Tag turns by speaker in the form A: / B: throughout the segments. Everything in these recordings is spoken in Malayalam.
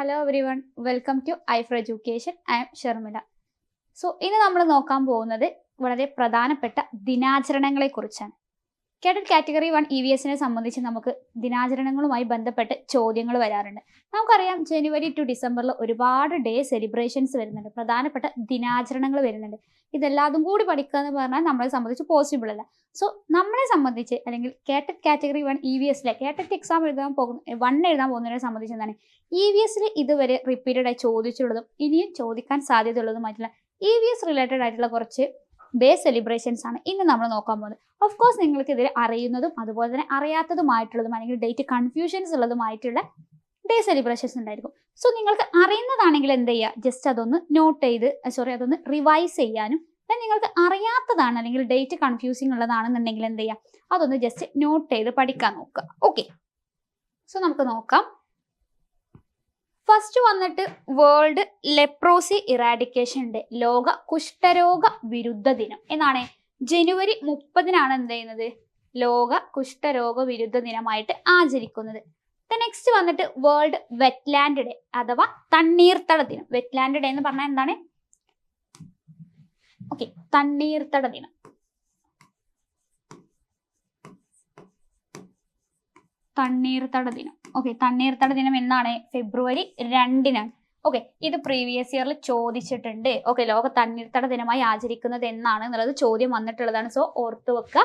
A: Hello everyone welcome to I four education I am Sharmila so ഇന്ന് നമ്മൾ നോക്കാൻ പോകുന്നത് വളരെ പ്രധാനപ്പെട്ട ദിനാചരണങ്ങളെ കുറിച്ചാണ് cadet category one E V എസിനെ സംബന്ധിച്ച് നമുക്ക് ദിനാചരണങ്ങളുമായി ബന്ധപ്പെട്ട് ചോദ്യങ്ങൾ വരാറുണ്ട്. നമുക്കറിയാം ജനുവരി ടു ഡിസംബറിൽ ഒരുപാട് ഡേ സെലിബ്രേഷൻസ് വരുന്നുണ്ട്. പ്രധാനപ്പെട്ട ദിനാചരണങ്ങൾ വരുന്നുണ്ട്. ഇതെല്ലാതും കൂടി പഠിക്കുക എന്ന് പറഞ്ഞാൽ നമ്മളെ സംബന്ധിച്ച് പോസിബിൾ അല്ല. സോ നമ്മളെ സംബന്ധിച്ച് അല്ലെങ്കിൽ KTET category one E V എസിലെ കേട്ടറ്റ് എക്സാം എഴുതാൻ പോകുന്ന വൺ എഴുതാൻ പോകുന്നതിനെ സംബന്ധിച്ച് എന്താണ്? ഇ വി എസിൽ ഇതുവരെ റിപ്പീറ്റഡ് ആയി ചോദിച്ചുള്ളതും ഇനിയും ചോദിക്കാൻ സാധ്യതയുള്ളതുമായിട്ടുള്ള ഇ വി എസ് റിലേറ്റഡ് ആയിട്ടുള്ള കുറച്ച് ഡേ സെലിബ്രേഷൻസ് ആണ് ഇന്ന് നമ്മൾ നോക്കാൻ പോകുന്നത്. ഓഫ് കോഴ്സ് നിങ്ങൾക്ക് ഇതിൽ അറിയുന്നതും അതുപോലെ തന്നെ അറിയാത്തതുമായിട്ടുള്ളതും അല്ലെങ്കിൽ ഡേറ്റ് കൺഫ്യൂഷൻസ് ഉള്ളതുമായിട്ടുള്ള ഡേ സെലിബ്രേഷൻസ് ഉണ്ടായിരിക്കും. സോ നിങ്ങൾക്ക് അറിയുന്നതാണെങ്കിൽ എന്ത് ചെയ്യുക? ജസ്റ്റ് അതൊന്ന് നോട്ട് ചെയ്ത് സോറി അതൊന്ന് റിവൈസ് ചെയ്യാനും ദെൻ നിങ്ങൾക്ക് അറിയാത്തതാണ് അല്ലെങ്കിൽ ഡേറ്റ് കൺഫ്യൂസിങ് ഉള്ളതാണെന്നുണ്ടെങ്കിൽ എന്ത് ചെയ്യുക? അതൊന്ന് ജസ്റ്റ് നോട്ട് ചെയ്ത് പഠിക്കാൻ നോക്കുക. ഓക്കെ സോ നമുക്ക് നോക്കാം. ഫസ്റ്റ് വന്നിട്ട് വേൾഡ് ലെപ്രോസി ഇറാഡിക്കേഷൻ ഡേ ലോക കുഷ്ഠരോഗ വിരുദ്ധ ദിനം. എന്നാണ്. ജനുവരി മുപ്പതിനാണ് എന്ത് ചെയ്യുന്നത്? ലോക കുഷ്ഠരോഗ വിരുദ്ധ ദിനമായിട്ട് ആചരിക്കുന്നത്. നെക്സ്റ്റ് വന്നിട്ട് വേൾഡ് വെറ്റ്ലാൻഡ് ഡേ അഥവാ തണ്ണീർത്തട ദിനം. വെറ്റ്ലാൻഡ് ഡേ എന്ന് പറഞ്ഞാൽ എന്താണ്? ഓക്കെ തണ്ണീർത്തട ദിനം. തണ്ണീർത്തട ദിനം. ഓക്കെ തണ്ണീർത്തട ദിനം എന്നാണ് ഫെബ്രുവരി രണ്ടിനാണ് ഓക്കെ ഇത് പ്രീവിയസ് ഇയറിൽ ചോദിച്ചിട്ടുണ്ട്. ഓക്കെ ലോക തണ്ണീർത്തട ദിനമായി ആചരിക്കുന്നത് എന്നാണ് എന്നുള്ളത് ചോദ്യം വന്നിട്ടുള്ളതാണ്. സോ ഓർത്തു വെക്കുക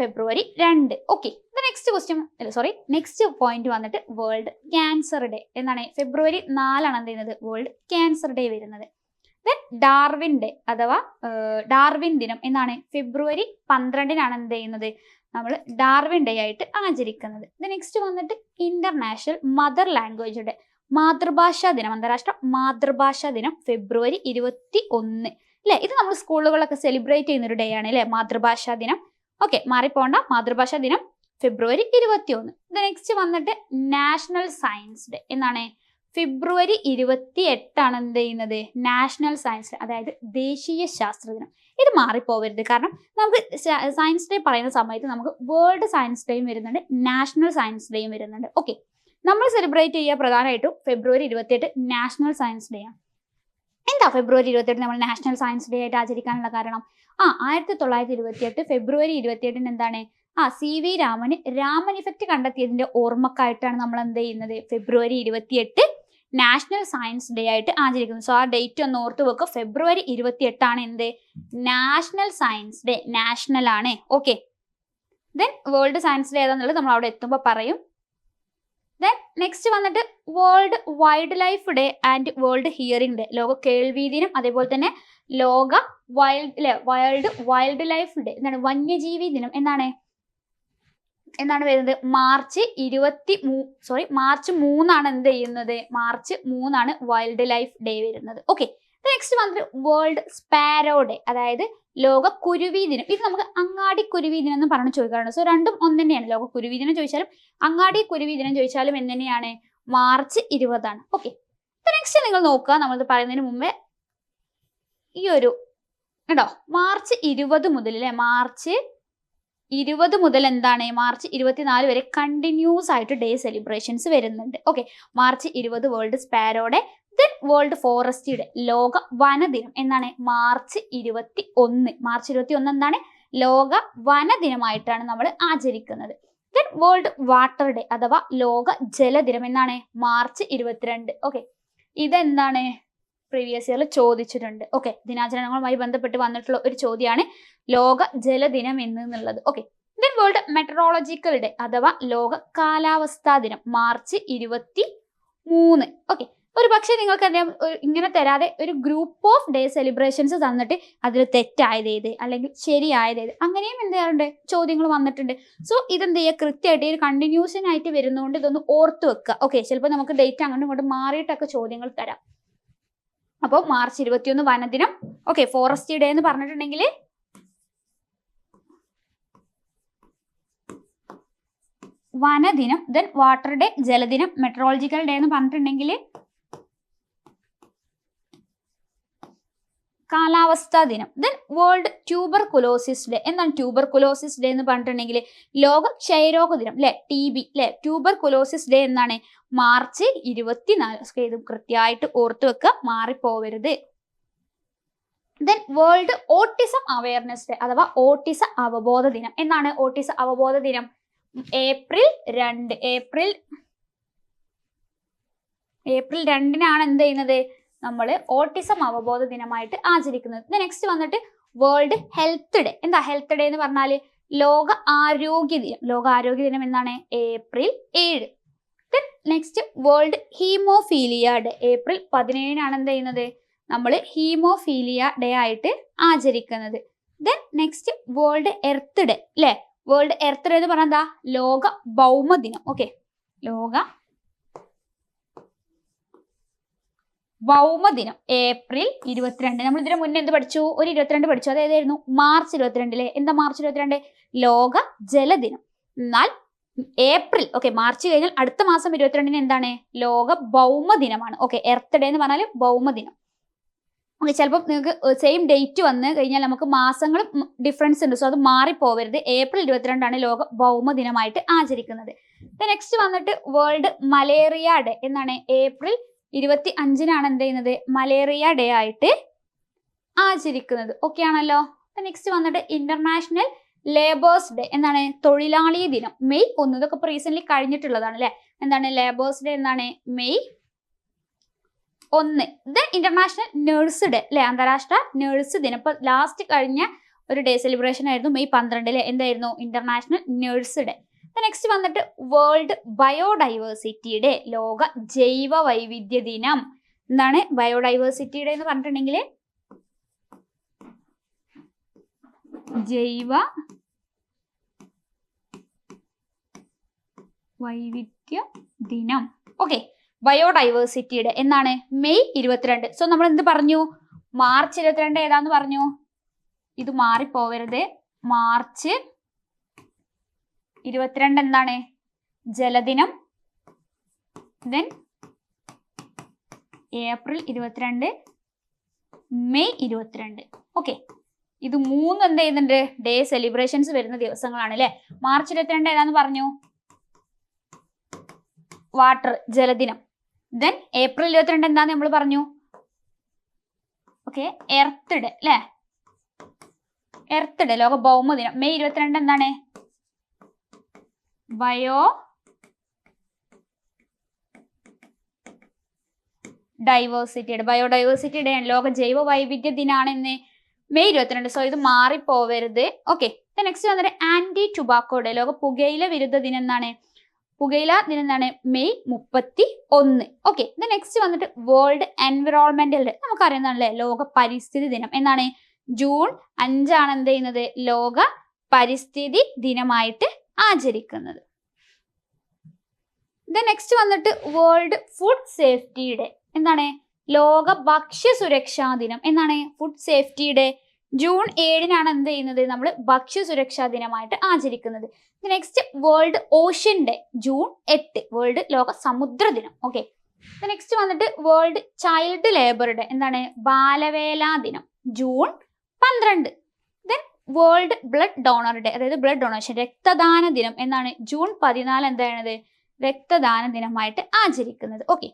A: ഫെബ്രുവരി രണ്ട്. Okay next question sorry next point വന്നിട്ട് വേൾഡ് ക്യാൻസർ ഡേ എന്നാണ്. ഫെബ്രുവരി നാലാണ് എന്ത് ചെയ്യുന്നത്? വേൾഡ് ക്യാൻസർ ഡേ വരുന്നത്. ദെൻ ഡാർവിൻ ഡേ അഥവാ ഡാർവിൻ ദിനം എന്നാണ്. ഫെബ്രുവരി പന്ത്രണ്ടിനാണ് എന്ത് ചെയ്യുന്നത്? നമ്മൾ ഡാർവിൻ ഡേ ആയിട്ട് ആചരിക്കുന്നത്. നെക്സ്റ്റ് വന്നിട്ട് ഇന്റർനാഷണൽ മദർ ലാംഗ്വേജ് ഡേ മാതൃഭാഷാ ദിനം അന്താരാഷ്ട്ര മാതൃഭാഷാ ദിനം ഫെബ്രുവരി ഇരുപത്തി ഒന്ന് അല്ലെ ഇത് നമ്മൾ സ്കൂളുകളൊക്കെ സെലിബ്രേറ്റ് ചെയ്യുന്ന ഒരു ഡേ ആണ് അല്ലെ മാതൃഭാഷാ ദിനം. ഓക്കെ മാറിപ്പോണ്ട. മാതൃഭാഷാ ദിനം ഫെബ്രുവരി ഇരുപത്തി ഒന്ന് നെക്സ്റ്റ് വന്നിട്ട് നാഷണൽ സയൻസ് ഡേ. എന്നാണ് ഫെബ്രുവരി ഇരുപത്തി എട്ടാണ് എന്ത് ചെയ്യുന്നത്? നാഷണൽ സയൻസ് ഡേ അതായത് ദേശീയ ശാസ്ത്രദിനം. ഇത് മാറിപ്പോവരുത്. കാരണം നമുക്ക് സയൻസ് ഡേ പറയുന്ന സമയത്ത് നമുക്ക് വേൾഡ് സയൻസ് ഡേയും വരുന്നുണ്ട്. നാഷണൽ സയൻസ് ഡേയും വരുന്നുണ്ട്. ഓക്കെ നമ്മൾ സെലിബ്രേറ്റ് ചെയ്യുക പ്രധാനമായിട്ടും ഫെബ്രുവരി ഇരുപത്തിയെട്ട് നാഷണൽ സയൻസ് ഡേ ആണ്. എന്താ ഫെബ്രുവരി ഇരുപത്തിയെട്ട് നമ്മൾ നാഷണൽ സയൻസ് ഡേ ആയിട്ട് ആചരിക്കാനുള്ള കാരണം? ആ ആയിരത്തി തൊള്ളായിരത്തി ഇരുപത്തിയെട്ട് ഫെബ്രുവരി ഇരുപത്തിയെട്ടിന് എന്താണ്? ആ സി വി രാമന് രാമൻ ഇഫക്റ്റ് കണ്ടെത്തിയതിന്റെ ഓർമ്മക്കായിട്ടാണ് നമ്മൾ എന്ത് ചെയ്യുന്നത്? ഫെബ്രുവരി ഇരുപത്തിയെട്ട് നാഷണൽ സയൻസ് ഡേ ആയിട്ട് ആചരിക്കുന്നു. സോ ആ ഡേറ്റ് ഒന്ന് ഓർത്ത് വെക്കുക ഫെബ്രുവരി ഇരുപത്തി എട്ടാണ് എന്ത്? നാഷണൽ സയൻസ് ഡേ നാഷണൽ ആണ്. Okay then world science day ഏതാന്നുള്ളത് നമ്മൾ അവിടെ എത്തുമ്പോൾ പറയും. ദെൻ നെക്സ്റ്റ് വന്നിട്ട് world wildlife day and world hearing day ലോക കേൾവി ദിനം അതേപോലെ തന്നെ ലോക wild wild wildlife day എന്താണ്? വന്യജീവി ദിനം. എന്നാണ് എന്നാണ് വരുന്നത്? മാർച്ച് ഇരുപത്തി മൂ സോറി മാർച്ച് മൂന്നാണ് എന്ത് ചെയ്യുന്നത്? മാർച്ച് മൂന്നാണ് വൈൽഡ് ലൈഫ് ഡേ വരുന്നത്. ഓക്കെ നെക്സ്റ്റ് വന്നിട്ട് വേൾഡ് സ്പാരോ ഡേ അതായത് ലോക കുരുവി ദിനം ഇത് നമുക്ക് അങ്ങാടി കുരുവി ദിനം എന്ന് പറഞ്ഞ് ചോദിക്കാറുണ്ട്. സോ രണ്ടും ഒന്ന് തന്നെയാണ് ലോക കുരുവി ദിനം ചോദിച്ചാലും അങ്ങാടി കുരുവി ദിനം ചോദിച്ചാലും എന്ന് തന്നെയാണ് മാർച്ച് ഇരുപതാണ്. ഓക്കെ നെക്സ്റ്റ് നിങ്ങൾ നോക്കുക. നമ്മൾ പറയുന്നതിന് മുമ്പേ ഈ ഒരു കേട്ടോ മാർച്ച് ഇരുപത് മുതൽ അല്ലെ മാർച്ച് ഇരുപത് മുതൽ എന്താണ് മാർച്ച് ഇരുപത്തിനാല് വരെ കണ്ടിന്യൂസ് ആയിട്ട് ഡേ സെലിബ്രേഷൻസ് വരുന്നുണ്ട്. ഓക്കെ മാർച്ച് ഇരുപത് വേൾഡ് സ്പാരോടെ ദെൻ വേൾഡ് ഫോറസ്റ്റ് ഡേ ലോക വനദിനം എന്നാണ് മാർച്ച് ഇരുപത്തി ഒന്ന് മാർച്ച് ഇരുപത്തി ഒന്ന് എന്താണ്? ലോക വനദിനമായിട്ടാണ് നമ്മൾ ആചരിക്കുന്നത്. ദെൻ വേൾഡ് വാട്ടർ ഡേ അഥവാ ലോക ജലദിനം എന്നാണ് മാർച്ച് ഇരുപത്തിരണ്ട്. ഓക്കെ ഇതെന്താണ്? പ്രീവിയസ് ഇയറിൽ ചോദിച്ചിട്ടുണ്ട്. ഓക്കെ ദിനാചരണങ്ങളുമായി ബന്ധപ്പെട്ട് വന്നിട്ടുള്ള ഒരു ചോദ്യമാണ് ലോക ജലദിനം എന്നുള്ളത്. Okay then world meteorological day അഥവാ ലോക കാലാവസ്ഥാ ദിനം മാർച്ച് ഇരുപത്തി മൂന്ന് ഓക്കെ ഒരു പക്ഷേ നിങ്ങൾക്ക് അറിയാം ഇങ്ങനെ തരാതെ ഒരു ഗ്രൂപ്പ് ഓഫ് ഡേ സെലിബ്രേഷൻസ് തന്നിട്ട് അതിൽ തെറ്റായത് ഏത്? അല്ലെങ്കിൽ ശരിയായത് ഏത്? അങ്ങനെയും എന്ത് ചെയ്യാറുണ്ട്? ചോദ്യങ്ങൾ വന്നിട്ടുണ്ട്. സോ ഇതെന്ത് ചെയ്യുക? കൃത്യമായിട്ട് ഒരു കണ്ടിന്യൂഷൻ ആയിട്ട് വരുന്നതുകൊണ്ട് ഇതൊന്ന് ഓർത്ത് വെക്കുക. ഓക്കെ ചിലപ്പോൾ നമുക്ക് ഡേറ്റ് അങ്ങോട്ടും ഇങ്ങോട്ടും മാറിയിട്ടൊക്കെ ചോദ്യങ്ങൾ തരാം. അപ്പോൾ മാർച്ച് ഇരുപത്തിയൊന്ന് വനദിനം. ഓക്കെ ഫോറസ്റ്റ് ഡേ എന്ന് പറഞ്ഞിട്ടുണ്ടെങ്കിൽ വനദിനം ദെൻ വാട്ടർ ഡേ ജലദിനം മെട്രോളജിക്കൽ ഡേ എന്ന് പറഞ്ഞിട്ടുണ്ടെങ്കിൽ കാലാവസ്ഥാ ദിനം. Then world tuberculosis day എന്താണ് ട്യൂബർകുലോസിസ് ഡേ എന്ന് പറഞ്ഞിട്ടുണ്ടെങ്കിൽ ലോക ക്ഷയരോഗ ദിനം അല്ലെ ടി ബി അല്ലെ ട്യൂബർ കുലോസിസ് ഡേ എന്നാണ് മാർച്ച് ഇരുപത്തിനാല്. ഇത് കൃത്യമായിട്ട് ഓർത്തു വെക്കുക. മാറിപ്പോവരുത്. Then world autism awareness day അഥവാ ഓട്ടിസ അവബോധ ദിനം. എന്നാണ് ഓട്ടിസ അവബോധ ദിനം? ഏപ്രിൽ രണ്ട്. ഏപ്രിൽ ഏപ്രിൽ രണ്ടിനാണ് എന്ത് ചെയ്യുന്നത്? നമ്മൾ ഓട്ടിസം അവബോധ ദിനമായിട്ട് ആചരിക്കുന്നത്. നെക്സ്റ്റ് വന്നിട്ട് വേൾഡ് ഹെൽത്ത് ഡേ എന്താ ഹെൽത്ത് ഡേ എന്ന് പറഞ്ഞാൽ ലോക ആരോഗ്യ ദിനം. ലോക ആരോഗ്യ ദിനം എന്നാണ്? ഏപ്രിൽ ഏഴ്. Then next world haemophilia day April പതിനേഴിനാണ് എന്ത് ചെയ്യുന്നത്? നമ്മൾ ഹീമോഫീലിയ ഡേ ആയിട്ട് ആചരിക്കുന്നത്. Then next world earth day അല്ലേ വേൾഡ് എർത്ത് ഡേ എന്ന് പറഞ്ഞാൽ എന്താ? ലോക ഭൗമ ദിനം ഓക്കെ. ലോക ഭൗമദിനം ഏപ്രിൽ ഇരുപത്തിരണ്ട്. നമ്മൾ ഇതിനു മുന്നേ എന്ത് പഠിച്ചു? ഒരു ഇരുപത്തിരണ്ട് പഠിച്ചു. അതായതായിരുന്നു മാർച്ച് ഇരുപത്തിരണ്ടിലെ. എന്താ മാർച്ച് ഇരുപത്തിരണ്ട്? ലോക ജലദിനം. എന്നാൽ ഏപ്രിൽ ഓക്കെ മാർച്ച് കഴിഞ്ഞാൽ അടുത്ത മാസം ഇരുപത്തിരണ്ടിന് എന്താണ്? ലോക ഭൗമദിനമാണ് ഓക്കെ എർത്ത് ഡേ എന്ന് പറഞ്ഞാൽ ഭൗമദിനം ഓക്കെ ചിലപ്പോൾ നിങ്ങൾക്ക് സെയിം ഡേറ്റ് വന്ന് കഴിഞ്ഞാൽ നമുക്ക് മാസങ്ങളും ഡിഫറൻസ് ഉണ്ട്. സോ അത് മാറിപ്പോവരുത്. ഏപ്രിൽ ഇരുപത്തിരണ്ടാണ് ലോക ഭൗമദിനമായിട്ട് ആചരിക്കുന്നത്. നെക്സ്റ്റ് വന്നിട്ട് വേൾഡ് മലേറിയ ഡേ. എന്നാണ് ഏപ്രിൽ ഇരുപത്തി അഞ്ചിനാണ് എന്ത് ചെയ്യുന്നത്? മലേറിയ ഡേ ആയിട്ട് ആചരിക്കുന്നത്. ഓക്കെ ആണല്ലോ? നെക്സ്റ്റ് വന്നിട്ട് ഇന്റർനാഷണൽ ലേബേഴ്സ് ഡേ എന്താണ്? തൊഴിലാളി ദിനം. മെയ് ഒന്ന്. ഇതൊക്കെ റീസെന്റ് കഴിഞ്ഞിട്ടുള്ളതാണ് അല്ലെ? എന്താണ്? ലേബേഴ്സ് ഡേ എന്താണ്? മെയ് ഒന്ന്. ദെൻ ഇന്റർനാഷണൽ നേഴ്സ് ഡേ അല്ലെ? അന്താരാഷ്ട്ര നേഴ്സ് ദിനം ഇപ്പൊ ലാസ്റ്റ് കഴിഞ്ഞ ഒരു ഡേ സെലിബ്രേഷൻ ആയിരുന്നു മെയ് പന്ത്രണ്ടിൽ എന്തായിരുന്നു? ഇന്റർനാഷണൽ നേഴ്സ് ഡേ നെക്സ്റ്റ് വന്നിട്ട് വേൾഡ് ബയോഡൈവേഴ്സിറ്റിയുടെ ലോക ജൈവ വൈവിധ്യ ദിനം. എന്താണ് ബയോഡൈവേഴ്സിറ്റിയുടെ എന്ന് പറഞ്ഞിട്ടുണ്ടെങ്കിൽ? ജൈവ വൈവിധ്യ ദിനം. ഓക്കെ ബയോഡൈവേഴ്സിറ്റിയുടെ എന്നാണ് മെയ് ഇരുപത്തിരണ്ട്. സോ നമ്മൾ എന്ത് പറഞ്ഞു? മാർച്ച് ഇരുപത്തിരണ്ട് ഏതാന്ന് പറഞ്ഞു? ഇത് മാറിപ്പോവരുത്. മാർച്ച് ഇരുപത്തിരണ്ട് എന്താണ്? ജലദിനം. ദെൻ ഏപ്രിൽ ഇരുപത്തിരണ്ട് മെയ് ഇരുപത്തിരണ്ട്. ഓക്കെ ഇത് മൂന്ന് എന്ത് ചെയ്യുന്നുണ്ട്? ഡേ സെലിബ്രേഷൻസ് വരുന്ന ദിവസങ്ങളാണ് അല്ലെ? മാർച്ച് ഇരുപത്തിരണ്ട് ഏതാന്ന് പറഞ്ഞു? വാട്ടർ ജലദിനം. ദെൻ ഏപ്രിൽ ഇരുപത്തിരണ്ട് എന്താന്ന് നമ്മൾ പറഞ്ഞു? ഓക്കെ എർത്ത് ഡേ അല്ലേ? എർത്ത് ഡേ ലോക ഭൗമദിനം. മെയ് ഇരുപത്തിരണ്ട് എന്താണ്? ബയോ ഡൈവേഴ്സിറ്റിയുടെ ബയോഡൈവേഴ്സിറ്റി ഡേ ലോക ജൈവ വൈവിധ്യ ദിനാണെന്ന് മെയ് ഇരുപത്തിരണ്ട്. സോ ഇത് മാറിപ്പോവരുത്. ഓക്കെ നെക്സ്റ്റ് വന്നിട്ട് ആന്റി ടുബാക്കോ ഡേ ലോക പുകയില വിരുദ്ധ ദിനം എന്നാണ്. പുകയില ദിനം എന്നാണ് മെയ് മുപ്പത്തി ഒന്ന് ഓക്കെ നെക്സ്റ്റ് വന്നിട്ട് വേൾഡ് എൻവിറോൺമെന്റൽ ഡേ നമുക്കറിയുന്നതല്ലേ ലോക പരിസ്ഥിതി ദിനം. എന്നാണ്? ജൂൺ അഞ്ചാണ് എന്ത് ചെയ്യുന്നത്? ലോക പരിസ്ഥിതി ദിനമായിട്ട് ആചരിക്കുന്നത്. നെക്സ്റ്റ് വന്നിട്ട് വേൾഡ് ഫുഡ് സേഫ്റ്റി ഡേ എന്താണ്? ലോക ഭക്ഷ്യ സുരക്ഷാ ദിനം. എന്നാണ് ഫുഡ് സേഫ്റ്റി ഡേ ജൂൺ ഏഴിനാണ് എന്ത് ചെയ്യുന്നത്? നമ്മൾ ഭക്ഷ്യ സുരക്ഷാ ദിനമായിട്ട് ആചരിക്കുന്നത്. Next world ocean day June എട്ട്. വേൾഡ് ലോക സമുദ്ര ദിനം. ഓക്കെ നെക്സ്റ്റ് വന്നിട്ട് വേൾഡ് ചൈൽഡ് ലേബർ ഡേ എന്താണ്? ബാലവേല ദിനം. ജൂൺ പന്ത്രണ്ട്. വേൾഡ് ബ്ലഡ് ഡോണർ ഡേ അതായത് ബ്ലഡ് ഡൊണേഷൻ രക്തദാന ദിനം എന്നാണ് ജൂൺ പതിനാല് എന്താണ് രക്തദാന ദിനമായിട്ട് ആചരിക്കുന്നത്. ഓക്കെ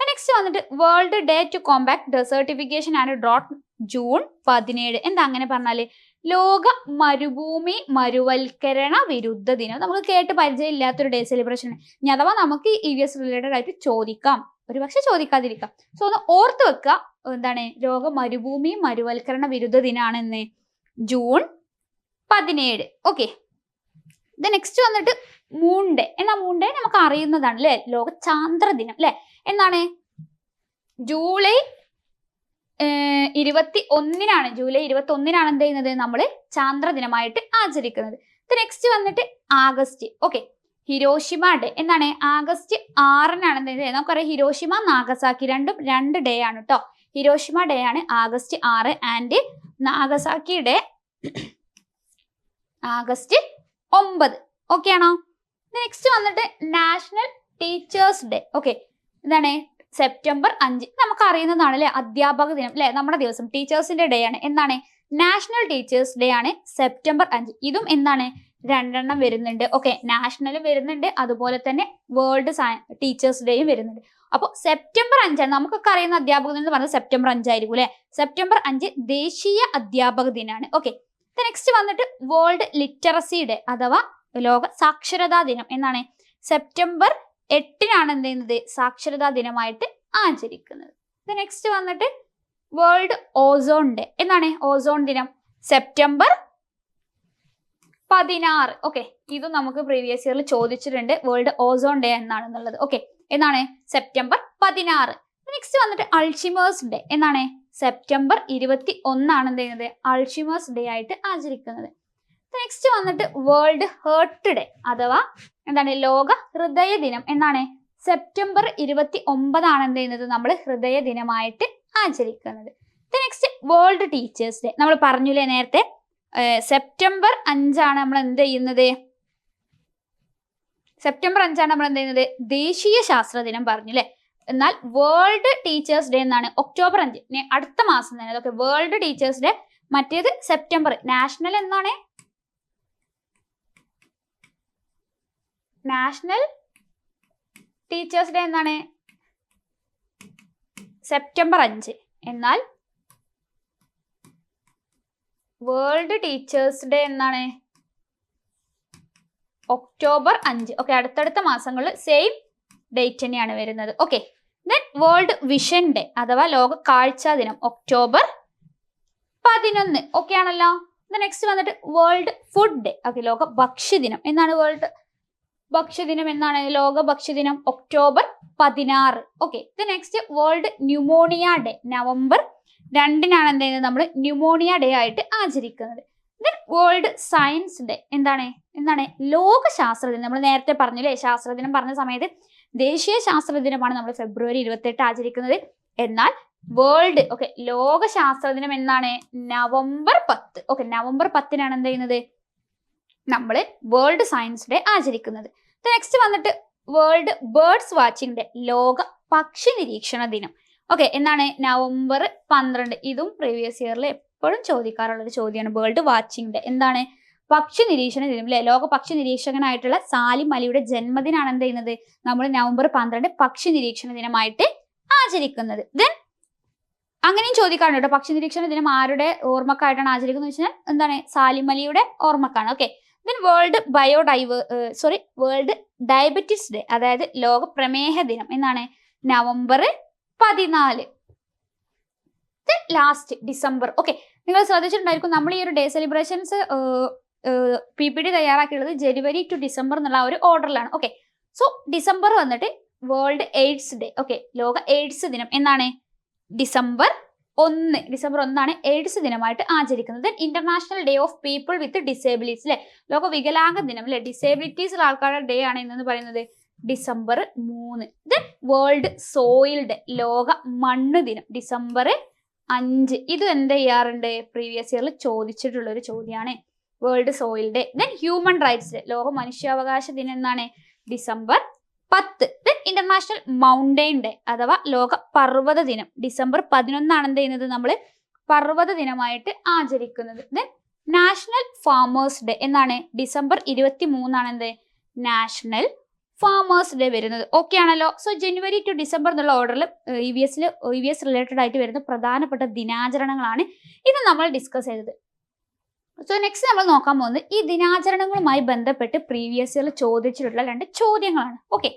A: നെക്സ്റ്റ് വന്നിട്ട് world day to combat desertification and drought June പതിനേഴ്. എന്താ അങ്ങനെ പറഞ്ഞാൽ? ലോക മരുഭൂമി മരുവൽക്കരണ വിരുദ്ധ ദിനം. നമുക്ക് കേട്ട് പരിചയം ഇല്ലാത്തൊരു ഡേ സെലിബ്രേഷൻ ഇനി അഥവാ നമുക്ക് ഇ വി എസ് റിലേറ്റഡ് ആയിട്ട് ചോദിക്കാം. ഒരു പക്ഷെ ചോദിക്കാതിരിക്കാം. സോ ഒന്ന് ഓർത്ത് വെക്കുക എന്താണ്? ലോക മരുഭൂമി മരുവൽക്കരണ വിരുദ്ധ ദിനാണെന്ന്. ജൂൺ പതിനേഴ്. ഓക്കെ ഇത് നെക്സ്റ്റ് വന്നിട്ട് മൂൺ ഡേ എന്നാ മൂൺ ഡേ നമുക്ക് അറിയുന്നതാണ് അല്ലെ ലോക ചാന്ദ്ര ദിനം അല്ലെ എന്നാണ് ജൂലൈ ഇരുപത്തി ഒന്നിനാണ് ജൂലൈ ഇരുപത്തി ഒന്നിനാണ് എന്ത് ചെയ്യുന്നത്? നമ്മൾ ചാന്ദ്ര ദിനമായിട്ട് ആചരിക്കുന്നത്. ഇത് നെക്സ്റ്റ് വന്നിട്ട് ആഗസ്റ്റ്. Okay Hiroshima day. എന്നാണ് ആഗസ്റ്റ് ആറിനാണ് എന്ത് ചെയ്യുന്നത്? നമുക്കറിയാം ഹിരോഷിമ നാഗസാക്കി രണ്ടും രണ്ട് ഡേ ആണ് കേട്ടോ ഹിരോഷിമ ഡേ ആണ്. ആഗസ്റ്റ് ആറ് ആൻഡ് നാഗസാക്കി ഡേ ആഗസ്റ്റ് ഒമ്പത്. ഓക്കെ ആണോ? നെക്സ്റ്റ് വന്നിട്ട് നാഷണൽ ടീച്ചേഴ്സ് ഡേ ഓക്കെ എന്താണ്? സെപ്റ്റംബർ അഞ്ച്. നമുക്ക് അറിയുന്നതാണ് അല്ലെ? അധ്യാപക ദിനം അല്ലെ? നമ്മുടെ ദിവസം. ടീച്ചേഴ്സിന്റെ ഡേ ആണ്. എന്താണ്? നാഷണൽ ടീച്ചേഴ്സ് ഡേ ആണ് സെപ്റ്റംബർ അഞ്ച്. ഇതും എന്താണ്? രണ്ടെണ്ണം വരുന്നുണ്ട്. ഓക്കെ നാഷണലും വരുന്നുണ്ട്. അതുപോലെ തന്നെ വേൾഡ് ടീച്ചേഴ്സ് ഡേയും വരുന്നുണ്ട്. അപ്പോൾ സെപ്റ്റംബർ അഞ്ചാണ്. നമുക്കൊക്കെ അറിയുന്ന അധ്യാപക ദിനം എന്ന് പറയുന്നത് സെപ്റ്റംബർ അഞ്ചായിരിക്കും അല്ലെ? സെപ്റ്റംബർ അഞ്ച് ദേശീയ അധ്യാപക ദിനമാണ് ഓക്കെ നെക്സ്റ്റ് വന്നിട്ട് വേൾഡ് ലിറ്ററസി ഡേ അഥവാ ലോക സാക്ഷരതാ ദിനം എന്നാണ്. സെപ്റ്റംബർ എട്ടിനാണ് എന്ത് ചെയ്യുന്നത്? സാക്ഷരതാ ദിനമായിട്ട് ആചരിക്കുന്നത്. നെക്സ്റ്റ് വന്നിട്ട് വേൾഡ് ഓസോൺ ഡേ എന്നാണ്. ഓസോൺ ദിനം. സെപ്റ്റംബർ പതിനാറ്. ഓക്കെ ഇതും നമുക്ക് പ്രീവിയസ് ഇയറിൽ ചോദിച്ചിട്ടുണ്ട്. വേൾഡ് ഓസോൺ ഡേ എന്നാണെന്നുള്ളത്. ഓക്കെ എന്നാണ്? സെപ്റ്റംബർ പതിനാറ്. നെക്സ്റ്റ് വന്നിട്ട് അൾഷിമേഴ്സ് ഡേ. എന്നാണ്? സെപ്റ്റംബർ ഇരുപത്തി ഒന്നാണ് എന്ത് ചെയ്യുന്നത്? അൾഷിമേഴ്സ് ഡേ ആയിട്ട് ആചരിക്കുന്നത്. നെക്സ്റ്റ് വന്നിട്ട് വേൾഡ് ഹേർട്ട് ഡേ അഥവാ എന്താണ്? ലോക ഹൃദയ ദിനം എന്നാണ്? സെപ്റ്റംബർ ഇരുപത്തി ഒമ്പതാണ് എന്ത് ചെയ്യുന്നത്? നമ്മൾ ഹൃദയ ദിനമായിട്ട് ആചരിക്കുന്നത്. Next world teachers day. നമ്മൾ പറഞ്ഞില്ലേ നേരത്തെ? സെപ്റ്റംബർ അഞ്ചാണ് നമ്മൾ എന്ത് ചെയ്യുന്നത്? സെപ്റ്റംബർ അഞ്ചാണ് നമ്മൾ എന്ത് ചെയ്യുന്നത്? ദേശീയ ശാസ്ത്ര ദിനം പറഞ്ഞു അല്ലേ എന്നാൽ വേൾഡ് ടീച്ചേഴ്സ് ഡേ എന്നാണ് ഒക്ടോബർ അഞ്ച്. അടുത്ത മാസം തന്നെ. അതൊക്കെ വേൾഡ് ടീച്ചേഴ്സ് ഡേ മറ്റേത് സെപ്റ്റംബർ നാഷണൽ എന്നാണ്? നാഷണൽ ടീച്ചേഴ്സ് ഡേ എന്നാണ്? സെപ്റ്റംബർ അഞ്ച്. എന്നാൽ വേൾഡ് ടീച്ചേഴ്സ് ഡേ എന്നാണ്? ഒക്ടോബർ അഞ്ച്. ഓക്കെ അടുത്തടുത്ത മാസങ്ങളിൽ സെയിം ഡേറ്റ് തന്നെയാണ് വരുന്നത്. Okay then world vision day അഥവാ ലോക കാഴ്ചാ ദിനം ഒക്ടോബർ പതിനൊന്ന്. ഓക്കെ ആണല്ലോ? നെക്സ്റ്റ് വന്നിട്ട് വേൾഡ് ഫുഡ് ഡേ ഓക്കെ ലോക ഭക്ഷ്യദിനം എന്നാണ് വേൾഡ് ഭക്ഷ്യദിനം എന്നാണ്? ലോക ഭക്ഷ്യദിനം ഒക്ടോബർ പതിനാറ്. ഓക്കെ ഇത് next world pneumonia day November രണ്ടിനാണ് എന്ത് നമ്മൾ ന്യൂമോണിയ ഡേ ആയിട്ട് ആചരിക്കുന്നത്. വേൾഡ് സയൻസ് ഡേ എന്താണ്? എന്താണ്? ലോക ശാസ്ത്രദിനം നമ്മൾ നേരത്തെ പറഞ്ഞു അല്ലേ ശാസ്ത്രദിനം പറഞ്ഞ സമയത്ത് ദേശീയ ശാസ്ത്ര ദിനമാണ് നമ്മൾ ഫെബ്രുവരി ഇരുപത്തെട്ട് ആചരിക്കുന്നത്. എന്നാൽ വേൾഡ് ഓക്കെ ലോക ശാസ്ത്രദിനം എന്നാണ്? നവംബർ പത്ത്. ഓക്കെ നവംബർ പത്തിനാണ് എന്ത് ചെയ്യുന്നത്? നമ്മൾ വേൾഡ് സയൻസ് ഡേ ആചരിക്കുന്നത്. നെക്സ്റ്റ് വന്നിട്ട് വേൾഡ് ബേർഡ്സ് വാച്ചിങ് ഡേ ലോക പക്ഷി നിരീക്ഷണ ദിനം. ഓക്കെ എന്നാണ് നവംബർ പന്ത്രണ്ട്. ഇതും പ്രീവിയസ് ഇയറിൽ എപ്പോഴും ചോദിക്കാറുള്ള ഒരു ചോദ്യമാണ് വേൾഡ് വാച്ചിങ് ഡേ എന്താണ്? പക്ഷി നിരീക്ഷണ ദിനം അല്ലെ? ലോക പക്ഷി നിരീക്ഷകനായിട്ടുള്ള സാലിം അലിയുടെ ജന്മദിനാണ് എന്ത് ചെയ്യുന്നത്? നമ്മൾ നവംബർ പന്ത്രണ്ട് പക്ഷി നിരീക്ഷണ ദിനമായിട്ട് ആചരിക്കുന്നത്. ദെൻ അങ്ങനെയും ചോദിക്കാറുണ്ട് കേട്ടോ. പക്ഷി നിരീക്ഷണ ദിനം ആരുടെ ഓർമ്മക്കായിട്ടാണ് ആചരിക്കുന്നത് വെച്ചാൽ എന്താണ്? സാലിം അലിയുടെ ഓർമ്മക്കാണ്. Okay then world biodive sorry world diabetes day അതായത് ലോക പ്രമേഹ ദിനം എന്നാണ് നവംബർ പതിനാല്. Last December. ഓക്കെ നിങ്ങൾ ശ്രദ്ധിച്ചിട്ടുണ്ടായിരിക്കും നമ്മൾ ഈ ഒരു day celebrations P P D തയ്യാറാക്കിയുള്ളത് January to December എന്നുള്ള ഒരു ഓർഡറിലാണ് ഓക്കെ സോ ഡിസംബർ വന്നിട്ട് വേൾഡ് എയ്ഡ്സ് ഡേ ഓക്കെ ലോക എയ്ഡ്സ് ദിനം എന്നാണ്? ഡിസംബർ ഒന്ന്. ഡിസംബർ ഒന്നാണ് എയ്ഡ്സ് ദിനമായിട്ട് ആചരിക്കുന്നത്. International day of people with disabilities അല്ലെ ലോക വികലാംഗ ദിനം അല്ലെ ഡിസേബിലിറ്റീസ് ഉള്ള ആൾക്കാരുടെ ഡേ ആണ് ഇന്നെന്ന് പറയുന്നത് ഡിസംബർ മൂന്ന്. ദെൻ വേൾഡ് സോയിൽ ഡേ ലോക മണ്ണ് ദിനം. ഡിസംബർ അഞ്ച്. ഇത് എന്ത് ചെയ്യാറുണ്ട്? പ്രീവിയസ് ഇയറിൽ ചോദിച്ചിട്ടുള്ള ഒരു ചോദ്യമാണ് world soil day then human rights day ലോക മനുഷ്യാവകാശ ദിനം എന്നാണ്. ഡിസംബർ പത്ത്. ദെൻ ഇന്റർനാഷണൽ മൗണ്ടെയിൻ ഡേ അഥവാ ലോക പർവത ദിനം. ഡിസംബർ പതിനൊന്നാണ് എന്ത് ചെയ്യുന്നത് നമ്മൾ പർവത ദിനമായിട്ട് ആചരിക്കുന്നത്. ദെൻ നാഷണൽ ഫാമേഴ്സ് ഡേ എന്നാണ്. ഡിസംബർ ഇരുപത്തി മൂന്നാണ് എന്ത്? നാഷണൽ ഫാമേഴ്സ് ഡേ വരുന്നത്. ഓക്കെ ആണല്ലോ? സോ ജനുവരി ടു ഡിസംബർ എന്നുള്ള ഓർഡറിൽ ഇ വി എസിൽ ഇ വി എസ് റിലേറ്റഡ് ആയിട്ട് വരുന്ന പ്രധാനപ്പെട്ട ദിനാചരണങ്ങളാണ് ഇത് നമ്മൾ ഡിസ്കസ് ചെയ്തത്. സോ നെക്സ്റ്റ് നമ്മൾ നോക്കാൻ പോകുന്നത് ഈ ദിനാചരണങ്ങളുമായി ബന്ധപ്പെട്ട് പ്രീവിയസ് ഇയർ ചോദിച്ചിട്ടുള്ള രണ്ട് ചോദ്യങ്ങളാണ്. ഓക്കെ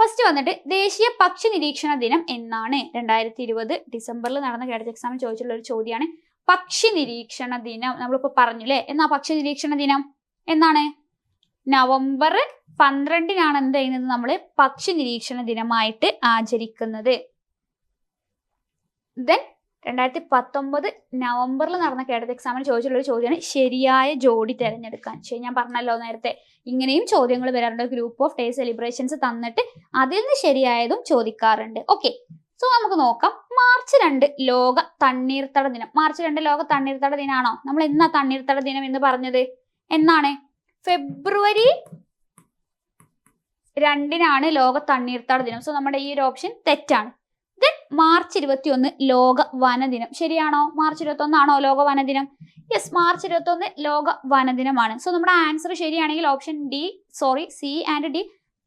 A: ഫസ്റ്റ് വന്നിട്ട് ദേശീയ പക്ഷി നിരീക്ഷണ ദിനം എന്നാണ്. രണ്ടായിരത്തി ഇരുപത് ഡിസംബറിൽ നടന്ന കേഡറ്റ് എക്സാമിൽ ചോദിച്ചിട്ടുള്ള ഒരു ചോദ്യമാണ്. പക്ഷി നിരീക്ഷണ ദിനം. നമ്മളിപ്പോൾ പറഞ്ഞില്ലേ? എന്നാ പക്ഷി നിരീക്ഷണ ദിനം? എന്നാണ്? നവംബർ പന്ത്രണ്ടിനാണ് എന്ത് ചെയ്യുന്നത് നമ്മൾ പക്ഷി നിരീക്ഷണ ദിനമായിട്ട് ആചരിക്കുന്നത്. ദെൻ രണ്ടായിരത്തി പത്തൊമ്പത് നവംബറിൽ നടന്ന കേഡറ്റ് എക്സാമിന് ചോദിച്ചിട്ടുള്ള ഒരു ചോദ്യമാണ് ശരിയായ ജോഡി തിരഞ്ഞെടുക്കാൻ. ശരി ഞാൻ പറഞ്ഞല്ലോ നേരത്തെ. ഇങ്ങനെയും ചോദ്യങ്ങൾ വരാറുണ്ട്. ഗ്രൂപ്പ് ഓഫ് ഡേ സെലിബ്രേഷൻസ് തന്നിട്ട് അതിൽ നിന്ന് ശരിയായതും ചോദിക്കാറുണ്ട്. ഓക്കെ സോ നമുക്ക് നോക്കാം. മാർച്ച് രണ്ട് ലോക തണ്ണീർത്തട ദിനം. മാർച്ച് രണ്ട് ലോക തണ്ണീർത്തട ദിനാണോ? നമ്മൾ എന്നാ തണ്ണീർത്തട ദിനം എന്ന് പറഞ്ഞത്? എന്നാണ്? ഫെബ്രുവരി രണ്ടിനാണ് ലോക തണ്ണീർത്താട ദിനം. സോ നമ്മുടെ ഈ ഒരു ഓപ്ഷൻ തെറ്റാണ്. ദെൻ മാർച്ച് ഇരുപത്തി ഒന്ന് ലോക വനദിനം ശരിയാണോ? മാർച്ച് ഇരുപത്തി ഒന്നാണോ ലോക വനദിനം യെസ് മാർച്ച് ഇരുപത്തി ഒന്ന് ലോക വനദിനമാണ് സോ നമ്മുടെ ആൻസർ ശരിയാണെങ്കിൽ option D sorry C and D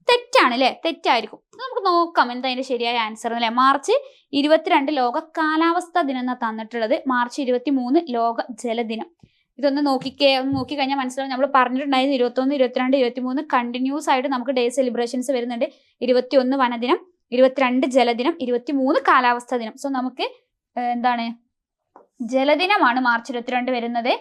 A: തെറ്റാണ് അല്ലേ തെറ്റായിരിക്കും. നമുക്ക് നോക്കാം എന്താ അതിന്റെ ശരിയായ ആൻസർ അല്ലേ മാർച്ച് ഇരുപത്തിരണ്ട് ലോക കാലാവസ്ഥ ദിനം എന്നാണ് തന്നിട്ടുള്ളത്. മാർച്ച് ഇരുപത്തി മൂന്ന് ലോക ജലദിനം. ഇതൊന്ന് നോക്കിക്കേ ഒന്ന് നോക്കി കഴിഞ്ഞാൽ മനസ്സിലാവും. നമ്മൾ പറഞ്ഞിട്ടുണ്ടായിരുന്നു ഇരുപത്തൊന്ന് ഇരുപത്തിരണ്ട് ഇരുപത്തിമൂന്ന് കണ്ടിന്യൂസ് ആയിട്ട് നമുക്ക് ഡേ സെലിബ്രേഷൻസ് വരുന്നുണ്ട്. ഇരുപത്തിയൊന്ന് വനദിനം ഇരുപത്തിരണ്ട് ജലദിനം ഇരുപത്തിമൂന്ന് കാലാവസ്ഥാ ദിനം. സോ നമുക്ക് എന്താണ്? ജലദിനമാണ് മാർച്ച് ഇരുപത്തിരണ്ട് വരുന്നത്.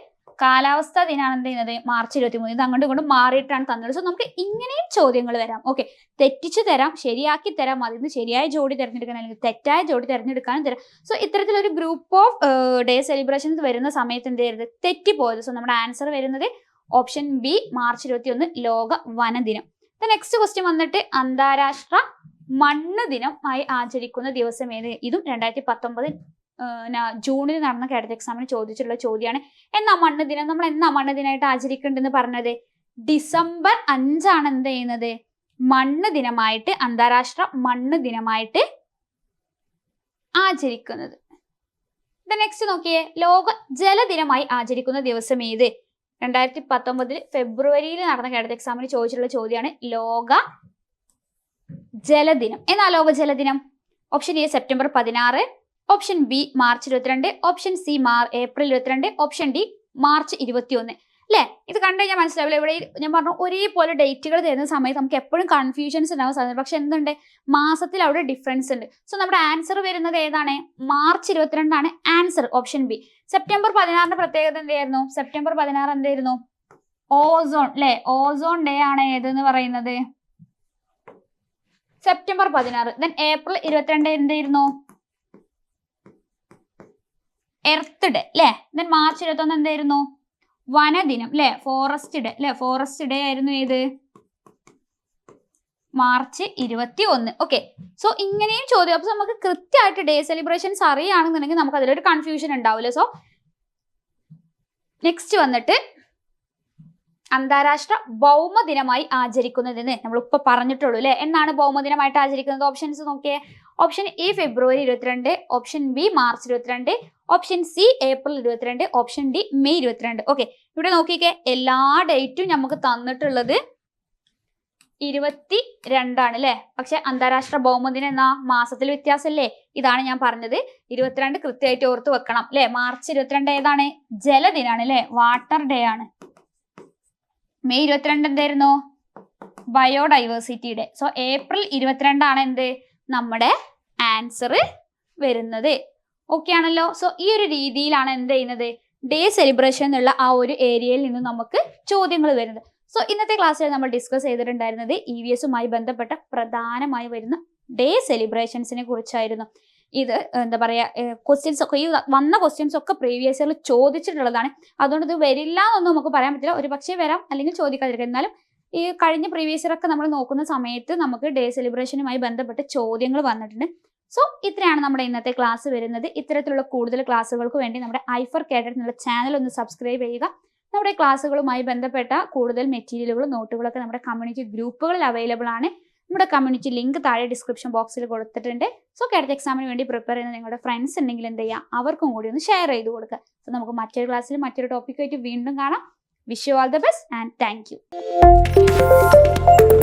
A: കാലാവസ്ഥാ ദിനമാണ് എന്ത് ചെയ്യുന്നത് മാർച്ച് ഇരുപത്തി മൂന്ന് അങ്ങോട്ടും ഇങ്ങോട്ടും മാറിയിട്ടാണ് തന്നത്. സോ നമുക്ക് ഇങ്ങനെയും ചോദ്യങ്ങൾ വരാം. ഓക്കെ തെറ്റിച്ചു തരാം ശരിയാക്കി തരാം അതിൽ നിന്ന് ശരിയായ ജോഡി തിരഞ്ഞെടുക്കാൻ അല്ലെങ്കിൽ തെറ്റായ ജോഡി തിരഞ്ഞെടുക്കാനും തരാം. സോ ഇത്തരത്തിലൊരു ഗ്രൂപ്പ് ഓഫ് ഡേ സെലിബ്രേഷൻസ് വരുന്ന സമയത്ത് എന്ത് ചെയ്യരുത്? തെറ്റിപ്പോയത്. സോ നമ്മുടെ ആൻസർ വരുന്നത് ഓപ്ഷൻ ബി മാർച്ച് ഇരുപത്തി ഒന്ന് ലോക വനദിനം നെക്സ്റ്റ് ക്വസ്റ്റ്യൻ വന്നിട്ട് അന്താരാഷ്ട്ര മണ്ണ് ദിനം ആയി ആചരിക്കുന്ന ദിവസം ഏത്? ഇതും രണ്ടായിരത്തി പത്തൊമ്പത് ജൂണിൽ നടന്ന കേഡറ്റ് എക്സാമിന് ചോദിച്ചിട്ടുള്ള ചോദ്യമാണ് എന്നാ മണ്ണ് ദിനം നമ്മൾ എന്നാ മണ്ണ് ദിനമായിട്ട് ആചരിക്കേണ്ടെന്ന് പറഞ്ഞത്? ഡിസംബർ അഞ്ചാണ് എന്ത് ചെയ്യുന്നത്? മണ്ണ് ദിനമായിട്ട് അന്താരാഷ്ട്ര മണ്ണ് ദിനമായിട്ട് ആചരിക്കുന്നത് നെക്സ്റ്റ് നോക്കിയേ. ലോക ജലദിനമായി ആചരിക്കുന്ന ദിവസം ഏത്? രണ്ടായിരത്തി പത്തൊമ്പതിൽ ഫെബ്രുവരിയിൽ നടന്ന കേഡറ്റ് എക്സാമിന് ചോദിച്ചിട്ടുള്ള ചോദ്യമാണ് ലോക ജലദിനം. എന്നാ ലോക ജലദിനം? ഓപ്ഷൻ എ സെപ്റ്റംബർ പതിനാറ്. ഓപ്ഷൻ ബി മാർച്ച് ഇരുപത്തിരണ്ട്. ഓപ്ഷൻ സി മാർ ഏപ്രിൽ ഇരുപത്തിരണ്ട്. ഓപ്ഷൻ ഡി മാർച്ച് ഇരുപത്തിയൊന്ന്. അല്ലേ ഇത് കണ്ടു കഴിഞ്ഞാൽ മനസ്സിലാവില്ല? ഇവിടെ ഞാൻ പറഞ്ഞു ഒരേപോലെ ഡേറ്റുകൾ തരുന്ന സമയത്ത് നമുക്ക് എപ്പോഴും കൺഫ്യൂഷൻസ് ഉണ്ടാവാൻ സാധ്യത പക്ഷെ എന്തുണ്ട്? മാസത്തിൽ അവിടെ ഡിഫറൻസ് ഉണ്ട്. സോ നമ്മുടെ ആൻസർ വരുന്നത് ഏതാണ്? മാർച്ച് ഇരുപത്തിരണ്ടാണ് ആൻസർ ഓപ്ഷൻ ബി സെപ്റ്റംബർ പതിനാറിന്റെ പ്രത്യേകത എന്തായിരുന്നു? സെപ്റ്റംബർ പതിനാറ് എന്തായിരുന്നു? ഓസോൺ അല്ലെ ഓസോൺ ഡേ ആണ് ഏതെന്ന് പറയുന്നത്? സെപ്റ്റംബർ പതിനാറ്. ദെൻ ഏപ്രിൽ ഇരുപത്തിരണ്ട് എന്തായിരുന്നു? എർത്ത് ഡേ അല്ലേ ദെൻ മാർച്ച് ഇരുപത്തൊന്ന് എന്തായിരുന്നു? വനദിനം അല്ലെ ഫോറസ്റ്റ് ഡേ അല്ലെ ഫോറസ്റ്റ് ഡേ ആയിരുന്നു ഏത്? മാർച്ച് ഇരുപത്തി ഒന്ന് ഓക്കെ സോ ഇങ്ങനെയും ചോദ്യം. അപ്പൊ നമുക്ക് കൃത്യമായിട്ട് ഡേ സെലിബ്രേഷൻസ് അറിയുകയാണെന്നുണ്ടെങ്കിൽ നമുക്ക് അതിലൊരു കൺഫ്യൂഷൻ ഉണ്ടാവില്ല സോ നെക്സ്റ്റ് വന്നിട്ട് അന്താരാഷ്ട്ര ഭൗമദിനമായി ആചരിക്കുന്നതെന്ന് നമ്മൾ ഇപ്പൊ പറഞ്ഞിട്ടുള്ളൂ അല്ലെ എന്നാണ് ഭൗമദിനമായിട്ട് ആചരിക്കുന്നത്? ഓപ്ഷൻസ് നോക്കിയേ. ഓപ്ഷൻ എ ഫെബ്രുവരി ഇരുപത്തിരണ്ട്. ഓപ്ഷൻ ബി മാർച്ച് ഇരുപത്തിരണ്ട്. ഓപ്ഷൻ സി ഏപ്രിൽ ഇരുപത്തിരണ്ട്. ഓപ്ഷൻ ഡി മെയ് ഇരുപത്തിരണ്ട്. ഓക്കെ ഇവിടെ നോക്കിക്കേ. എല്ലാ ഡേറ്റും നമുക്ക് തന്നിട്ടുള്ളത് ഇരുപത്തി രണ്ടാണ് അല്ലേ പക്ഷെ അന്താരാഷ്ട്ര ഭൗമദിനം എന്ന? മാസത്തിൽ വ്യത്യാസമല്ലേ? ഇതാണ് ഞാൻ പറഞ്ഞത്. ഇരുപത്തിരണ്ട് കൃത്യമായിട്ട് ഓർത്ത് വെക്കണം അല്ലെ മാർച്ച് ഇരുപത്തിരണ്ട് ഏതാണ്? ജലദിനാണ് അല്ലെ വാട്ടർ ഡേ ആണ്. മെയ് ഇരുപത്തിരണ്ട് എന്തായിരുന്നു? ബയോഡൈവേഴ്സിറ്റി ഡേ സോ ഏപ്രിൽ ഇരുപത്തിരണ്ടാണ് എന്ത്? നമ്മുടെ ആൻസർ വരുന്നത്. ഓക്കെ ആണല്ലോ? സോ ഈ ഒരു രീതിയിലാണ് എന്ത് ചെയ്യുന്നത്? ഡേ സെലിബ്രേഷൻ എന്നുള്ള ആ ഒരു ഏരിയയിൽ നിന്ന് നമുക്ക് ചോദ്യങ്ങൾ വരുന്നത്. സോ ഇന്നത്തെ ക്ലാസ്സിൽ നമ്മൾ ഡിസ്കസ് ചെയ്തിട്ടുണ്ടായിരുന്നത് ഇ വി എസുമായി ബന്ധപ്പെട്ട പ്രധാനമായി വരുന്ന ഡേ സെലിബ്രേഷൻസിനെ കുറിച്ചായിരുന്നു. ഇത് എന്താ പറയാ ക്വസ്റ്റ്യൻസ് ഒക്കെ ഈ വന്ന ക്വസ്റ്റ്യൻസ് ഒക്കെ പ്രീവിയസ് ഇയറിൽ ചോദിച്ചിട്ടുള്ളതാണ്. അതുകൊണ്ട് ഇത് വരില്ല എന്നൊന്നും നമുക്ക് പറയാൻ പറ്റില്ല. ഒരു പക്ഷേ വരാം അല്ലെങ്കിൽ ചോദിക്കാതിരിക്കാം. എന്നാലും ഈ കഴിഞ്ഞ പ്രീവിയസ് ഇയർ ഒക്കെ നമ്മൾ നോക്കുന്ന സമയത്ത് നമുക്ക് ഡേ സെലിബ്രേഷനുമായി ബന്ധപ്പെട്ട ചോദ്യങ്ങൾ വന്നിട്ടുണ്ട്. സോ ഇത്രയാണ് നമ്മുടെ ഇന്നത്തെ ക്ലാസ് വരുന്നത്. ഇത്തരത്തിലുള്ള കൂടുതൽ ക്ലാസ്സുകൾക്ക് വേണ്ടി നമ്മുടെ ഐഫർ കേഡറ്റ് എന്നുള്ള ചാനൽ ഒന്ന് സബ്സ്ക്രൈബ് ചെയ്യുക. നമ്മുടെ ക്ലാസ്സുകളുമായി ബന്ധപ്പെട്ട കൂടുതൽ മെറ്റീരിയലുകളും നോട്ടുകളൊക്കെ നമ്മുടെ കമ്മ്യൂണിറ്റി ഗ്രൂപ്പുകളിൽ അവൈലബിൾ ആണ്. നമ്മുടെ കമ്മ്യൂണിറ്റി ലിങ്ക് താഴെ ഡിസ്ക്രിപ്ഷൻ ബോക്സിൽ കൊടുത്തിട്ടുണ്ട്. സോ കേഡറ്റ് എക്സാമിന് വേണ്ടി പ്രിപ്പയർ ചെയ്യുന്ന നിങ്ങളുടെ ഫ്രണ്ട്സ് ഉണ്ടെങ്കിൽ എന്ത് ചെയ്യുക? അവർക്കും കൂടി ഒന്ന് ഷെയർ ചെയ്ത് കൊടുക്കുക. സോ നമുക്ക് മറ്റൊരു ക്ലാസ്സിൽ മറ്റൊരു ടോപ്പിക്കായിട്ട് വീണ്ടും കാണാം. Wish you all the best and thank you.